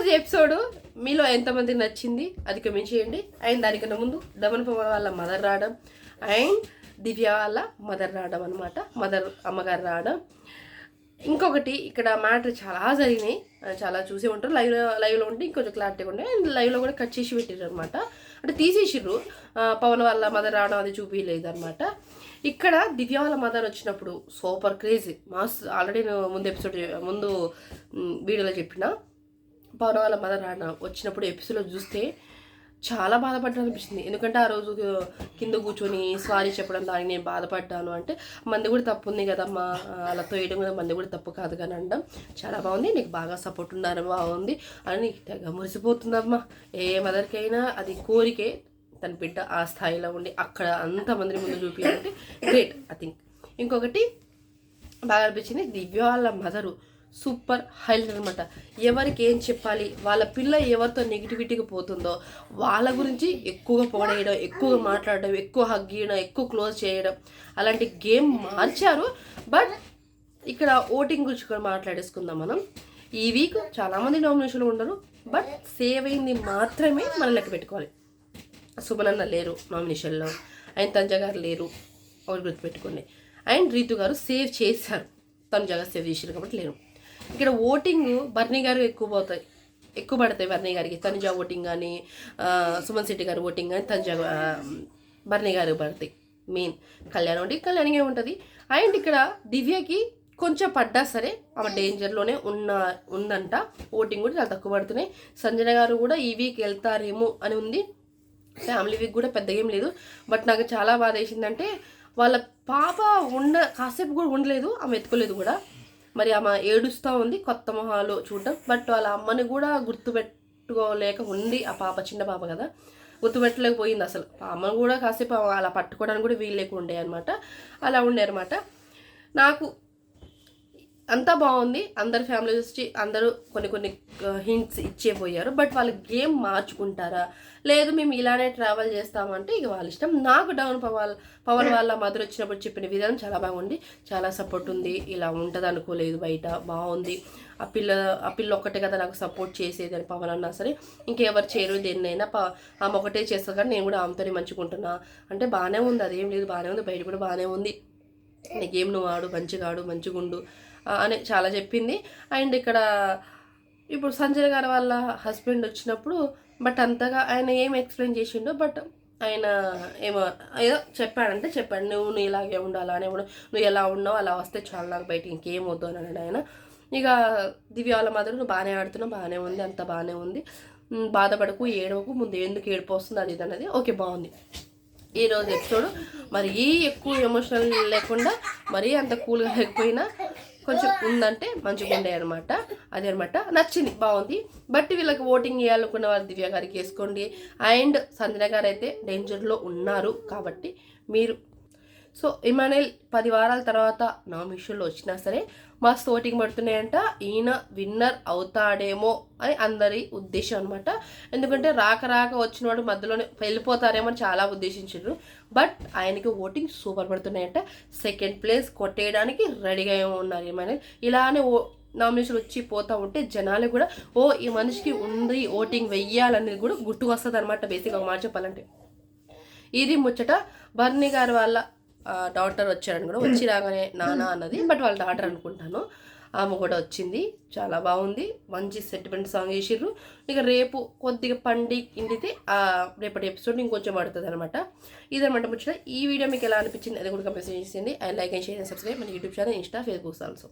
ఈరోజు ఎపిసోడ్ మీలో ఎంతమంది నచ్చింది? అది కమెంట్ చేయండి. అండ్ దానికన్నా ముందు దమన్ పవన్ వాళ్ళ మదర్ రావడం అండ్ దివ్య వాళ్ళ మదర్ రావడం అనమాట మదర్ అమ్మగారు రావడం. ఇంకొకటి ఇక్కడ మ్యాటర్ చాలా జరిగినాయి. చాలా చూసే ఉంటారు. లైవ్ లైవ్లో ఉంటే ఇంకొంచెం క్లారిటీగా ఉంటాయి అండ్ లైవ్లో కూడా కట్ చేసి పెట్టారు అనమాట అంటే తీసేసిర్రు. పవన్ వాళ్ళ మదర్ రావడం అది చూపించలేదు అనమాట ఇక్కడ దివ్య వాళ్ళ మదర్ వచ్చినప్పుడు సూపర్ క్రేజీ. మాస్ ఆల్రెడీ నేను ముందు ఎపిసోడ్ ముందు వీడియోలో చెప్పిన. పవన్ వాళ్ళ మదర్ రావడం వచ్చినప్పుడు ఎపిసోడ్ చూస్తే చాలా బాధపడ్డా అనిపించింది. ఎందుకంటే ఆ రోజు కింద కూర్చొని స్వారీ చెప్పడం దానికి నేను బాధపడ్డాను అంటే మంది కూడా తప్పు ఉంది కదమ్మా అలా తోయడం కూడా మంది కూడా తప్పు కాదు కానీ అనడం. చాలా బాగుంది నీకు బాగా సపోర్ట్ ఉన్నారు బాగుంది అని నీకు తెగ మురిసిపోతుందమ్మా. ఏ మదర్కైనా అది కోరికే తన బిడ్డ ఆ స్థాయిలో ఉండి అక్కడ అంతమంది ముందు చూపించాలంటే గ్రేట్ ఐ థింక్ ఇంకొకటి బాగా అనిపించింది దివ్య వాళ్ళ మదరు సూపర్ హైలైట్ అనమాట ఎవరికి ఏం చెప్పాలి? వాళ్ళ పిల్ల ఎవరితో నెగిటివిటీకి పోతుందో వాళ్ళ గురించి ఎక్కువగా పొగడేయడం ఎక్కువగా మాట్లాడడం ఎక్కువ హగ్ చేయడం ఎక్కువ క్లోజ్ చేయడం అలాంటి గేమ్ మార్చారు. బట్ ఇక్కడ ఓటింగ్ గురించి కూడా మాట్లాడేసుకుందాం మనం. ఈ వీక్ చాలామంది నామినేషన్లు ఉండరు. బట్ సేవ్ అయింది మాత్రమే మనం లెక్క పెట్టుకోవాలి. సుమనన్న లేరు నామినేషన్లో అండ్ తంజ గారు లేరు. ఒకటి గుర్తుపెట్టుకోండి. అండ్ రీతు గారు సేవ్ చేశారు. తను జగత్ సేవ్ చేశారు కాబట్టి లేరు. ఇక్కడ ఓటింగ్ బర్నీ గారు ఎక్కువ పోతాయి. ఎక్కువ పడతాయి బర్నీ గారికి. తనుజా ఓటింగ్ కానీ సుమన్ శెట్టి గారు ఓటింగ్ కానీ తనుజా బర్నీ గారు పడతాయి. మెయిన్. కళ్యాణం అంటే కళ్యాణంగా ఉంటుంది. అండ్ ఇక్కడ దివ్యకి కొంచెం పడ్డా సరే ఆమె డేంజర్లోనే ఉన్న ఉందంట. ఓటింగ్ కూడా చాలా తక్కువ పడుతున్నాయి. సంజన గారు కూడా ఈ వీక్ వెళ్తారేమో అని ఉంది. ఫ్యామిలీ వీక్ కూడా పెద్దగా ఏం లేదు. బట్ నాకు చాలా బాధ వేసిందంటే వాళ్ళ పాప ఉండ కాసేపు కూడా ఉండలేదు. ఆమె ఎత్తుకోలేదు కూడా. మరి ఆమె ఏడుస్తూ ఉంది కొత్త మొహాలు చూడటం బట్ వాళ్ళ అమ్మని కూడా గుర్తుపెట్టుకోలేక ఉంది ఆ పాప చిన్న పాప కదా. గుర్తుపెట్టలేకపోయింది అసలు. అమ్మను కూడా కాసేపు అలా పట్టుకోవడానికి కూడా వీలు లేకుండా అనమాట అలా ఉండే అనమాట నాకు అంతా బాగుంది. అందరు ఫ్యామిలీస్ వచ్చి అందరూ కొన్ని కొన్ని హింట్స్ ఇచ్చే పోయారు బట్ వాళ్ళు గేమ్ మార్చుకుంటారా? లేదు మేము ఇలానే ట్రావెల్ చేస్తామంటే ఇక వాళ్ళ ఇష్టం. నాకు డౌన్ పవన్ పవన్ వాళ్ళ మదర్ వచ్చినప్పుడు చెప్పిన విధానం చాలా బాగుంది. చాలా సపోర్ట్ ఉంది. ఇలా ఉంటుంది అనుకోలేదు బయట. బాగుంది. ఆ పిల్ల ఆ పిల్ల ఒక్కటే కదా నాకు సపోర్ట్ చేసేది అని పవన్ అన్నా సరే. ఇంకెవరు చేయరు దేన్నైనా. ప ఆమె ఒకటే చేస్తా కానీ నేను కూడా ఆమెతోనే మంచుకుంటున్నా అంటే బాగానే ఉంది. అదేం లేదు. బాగానే ఉంది. బయట కూడా బాగానే ఉంది. గేమ్ నువ్వు ఆడు మంచిగా ఆడు మంచిగా ఉండు అని చాలా చెప్పింది. అండ్ ఇక్కడ ఇప్పుడు సంజయ్ గారు వాళ్ళ హస్బెండ్ వచ్చినప్పుడు బట్ అంతగా ఆయన ఏం ఎక్స్ప్లెయిన్ చేసిండో బట్ ఆయన ఏమో ఏదో చెప్పాడంటే చెప్పాడు. నువ్వు నువ్వు ఇలాగే ఉండాలి అని నువ్వు ఎలా ఉన్నావు అలా వస్తే చాలా నాకు బయట ఇంకేం వద్దు అని అన్నాడు ఆయన. ఇక దివ్య వాళ్ళ మాత్రం నువ్వు బాగానే ఆడుతున్నావు బాగానే ఉంది అంత బాగానే ఉంది. బాధపడకు ఏడవకు ముందు ఎందుకు ఏడుపు వస్తుంది అది ఇది అన్నది. ఓకే బాగుంది. ఈ రోజు ఎపిసోడ్ మరీ ఎక్కువ ఎమోషనల్ లేకుండా మరీ అంత కూల్గా లేకపోయినా కొంచెం ఉందంటే మంచిగా ఉండే అనమాట అదే అనమాట నచ్చింది బాగుంది. బట్ వీళ్ళకి ఓటింగ్ చేయాలనుకున్న వారు దివ్య గారికి వేసుకోండి. అండ్ సంజన గారు అయితే డేంజర్లో ఉన్నారు కాబట్టి మీరు సో ఇమానుయల్ పది వారాల తర్వాత నామినేషన్లో వచ్చినా సరే మస్తు ఓటింగ్ పడుతున్నాయంట. ఈయన విన్నర్ అవుతాడేమో అని అందరి ఉద్దేశం అనమాట ఎందుకంటే రాక రాక వచ్చిన వాడు మధ్యలోనే వెళ్ళిపోతారేమో అని చాలా ఉద్దేశించారు బట్ ఆయనకి ఓటింగ్ సూపర్ పడుతున్నాయంట. సెకండ్ ప్లేస్ కొట్టేయడానికి రెడీగా ఉన్నారు ఇమానుయల్ ఇలానే ఓ నామినేషన్ వచ్చి పోతా ఉంటే జనాలు కూడా ఓ ఈ మనిషికి ఉంది ఓటింగ్ వెయ్యాలనేది కూడా గుర్తుకొస్తుంది అనమాట బేసిక్గా మాట చెప్పాలంటే. ఇది ముచ్చట బర్నీ గారి వాళ్ళ డాక్టర్ వచ్చారని కూడా వచ్చి రాగానే నాన్న అన్నది బట్ వాళ్ళ డాటర్ అనుకుంటాను. ఆమె కూడా వచ్చింది. చాలా బాగుంది. మంచి సెటిల్మెంట్ సాంగ్ వేసిర్రు ఇక రేపు కొద్దిగా పండి ఇండితే రేపటి ఎపిసోడ్ ఇంకొంచెం పడుతుంది అనమాట ఇదనమాట ముచ్చట. ఈ వీడియో మీకు ఎలా అనిపించింది అది కూడా మెసేజ్ చేసింది and like and share and subscribe మన YouTube channel insta Facebook also